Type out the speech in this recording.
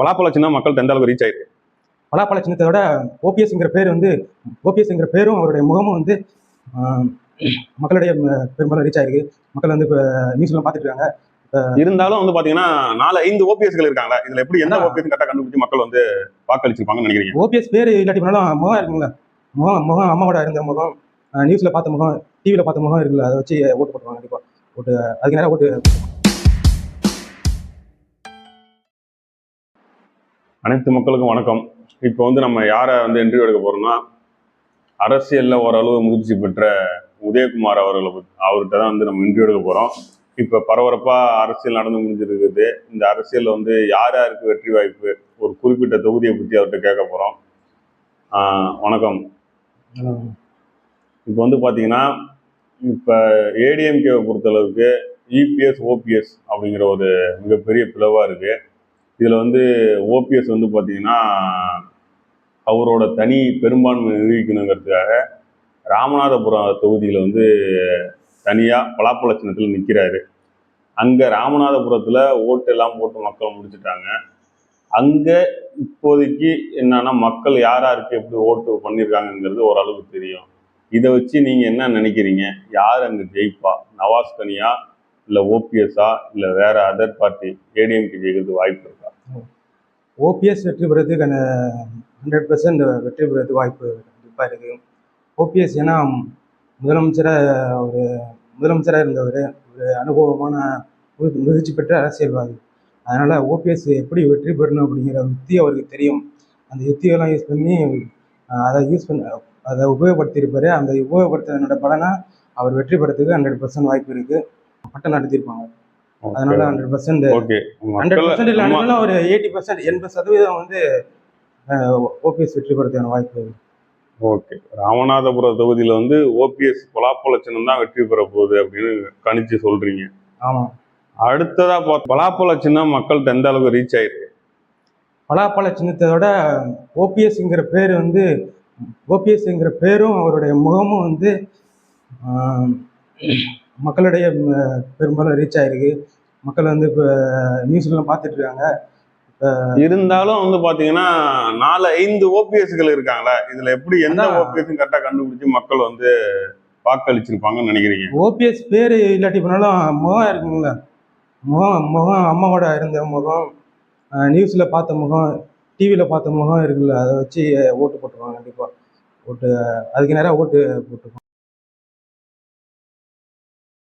பலாப்பழ சின்னம் மக்கள்கிட்ட எந்த அளவுக்கு ரீச் ஆயிருக்கு? பலாப்பழ சின்னத்தோட ஓபிஎஸ்ங்கிற பேர் வந்து ஓபிஎஸ்ங்கிற பேரும் அவருடைய முகமும் வந்து மக்களுடைய பெரும்பாலும் ரீச் ஆயிருக்கு. மக்கள் வந்து இப்போ நியூஸ்லாம் பார்த்துட்டு இருக்காங்க. இருந்தாலும் வந்து பாத்தீங்கன்னா நாலு ஐந்து ஓபிஎஸ்கள் இருக்காங்களா? இதுல எப்படி அதான். ஓபிஎஸ் கரெக்டா கண்டுபிடிச்சு மக்கள் வந்து வாக்களிச்சிருப்பாங்கன்னு நினைக்கிறீங்க? ஓபிஎஸ் பேர் இல்லாட்டி முகம் இருக்குங்களா முகம் முகம் அம்மாவோட இருந்த முகம் நியூஸில் பார்த்த முகம் டிவியில் பார்த்த முகம் இருக்குல்ல. அதை வச்சு ஓட்டு போட்டுருவாங்க கண்டிப்பாக ஓட்டு அதுக்கு நேரம் ஓட்டு அனைத்து மக்களுக்கும் வணக்கம். இப்போ வந்து நம்ம யாரை வந்து இன்டர்வியூ எடுக்க போறோம்னா அரசியல்ல ஓரளவு முதிர்ச்சி பெற்ற உதயகுமார் அவர்களை அவர்கிட்ட தான் வந்து நம்ம இன்டர்வியூ எடுக்க போறோம். இப்போ பரபரப்பா அரசியல் நடந்து முடிஞ்சிருக்குது. இந்த அரசியல்ல வந்து யார் யாருக்கு வெற்றி வாய்ப்பு? ஒரு குறிப்பிட்ட தொகுதியை பத்தி அவர்கிட்ட கேட்க ஆஹ் வணக்கம். இப்போ வந்து பார்த்தீங்கன்னா இப்போ ஏடிஎம்கேவை பொறுத்தளவுக்கு இபிஎஸ் ஓபிஎஸ் அப்படிங்கிற ஒரு மிகப்பெரிய பிளவாக இருக்கு. இதில் வந்து ஓபிஎஸ் வந்து பார்த்தீங்கன்னா அவரோட தனி பெரும்பான்மை நிரூபிக்கணுங்கிறதுக்காக ராமநாதபுரம் தொகுதியில் வந்து தனியாக பலாப்பழ சின்னத்தில் நிற்கிறாரு அங்கே ராமநாதபுரத்தில் ஓட்டு எல்லாம் போட்டு மக்கள் முடிச்சுட்டாங்க. அங்கே இப்போதைக்கு என்னன்னா மக்கள் யார் யாருக்கு எப்படி ஓட்டு பண்ணியிருக்காங்கங்கிறது ஓரளவுக்கு தெரியும். இதை வச்சு நீங்கள் என்ன நினைக்கிறீங்க? யார் அங்கே ஜெயிப்பா? நவாஸ் கனியா இல்லை ஓபிஎஸ்ஸா? இல்லை வேற அதர் பார்ட்டி ஏடிஎம்கே ஜெயிக்கிறது வாய்ப்பு இருக்கா? ஓபிஎஸ் வெற்றி பெறதுக்கு ஹண்ட்ரட் பர்சன்ட் வெற்றி பெறது வாய்ப்பு கண்டிப்பாக இருக்குது ஓபிஎஸ் ஏன்னா முதலமைச்சராக ஒரு முதலமைச்சராக இருந்தவர் ஒரு அனுபவமான முதிர்ச்சி பெற்ற அரசியல்வாதி. அதனால் ஓபிஎஸ் எப்படி வெற்றி பெறணும் அப்படிங்கிற யுக்தி அவருக்கு தெரியும். அந்த யுக்தியெல்லாம் யூஸ் பண்ணி அதை யூஸ் பண்ண அதை உபயோகப்படுத்தியிருப்பார். அந்த உபயோகப்படுத்துறதுனோட பலனாக அவர் வெற்றி பெறதுக்கு ஹண்ட்ரட் பர்சன்ட் வாய்ப்பு இருக்குது பட்டம் நடத்தியிருப்பாங்க. அதனால hundred percent okay hundred percent இல்லைனாலும் ஒரு எயிட்டி பர்சன்ட் எண்பது சதவீதம் வந்து ஓபிஎஸ் வெற்றி பெறதுக்கான வாய்ப்பு ஓகே ராமநாதபுரம் தொகுதியில வந்து ஓபிஎஸ் பலாப்பழ சின்னம் தான் வெற்றி பெற போகுது அப்படின்னு கணிச்சு சொல்றீங்க. ஆமாம் அடுத்ததா பலாப்பழ சின்னம் மக்கள்கிட்ட எந்த அளவுக்கு ரீச் ஆயிருக்கு? பலாப்பழ சின்னத்தோட ஓபிஎஸ்ங்கிற பேர் வந்து ஓபிஎஸ்ங்கிற பேரும் அவருடைய முகமும் வந்து மக்களுடைய பெரும்பாலும் ரீச் ஆயிருக்கு. மக்கள் வந்து இப்போ நியூஸ்லாம் பார்த்துட்டு இருக்காங்க. இருந்தாலும் வந்து பாத்தீங்கன்னா நாலு ஐந்து ஓபிஎஸ்கள் இருக்காங்களா. இதுல எப்படி எந்த. ஓபிஎஸ் கரெக்டா கண்டுபிடிச்சு மக்கள் வந்து வாக்களிச்சிருப்பாங்கன்னு நினைக்கிறீங்க? ஓபிஎஸ் பேர் இல்லாட்டி பண்ணாலும் முகம் இருக்குங்களா முகம் முகம் அம்மாவோட இருந்த முகம் நியூஸில் பார்த்த முகம் டிவியில் பார்த்த முகம் இருக்குல்ல. அதை வச்சு ஓட்டு போட்டுருவாங்க கண்டிப்பாக ஓட்டு அதுக்கு நேரம் ஓட்டு போட்டுருவாங்க.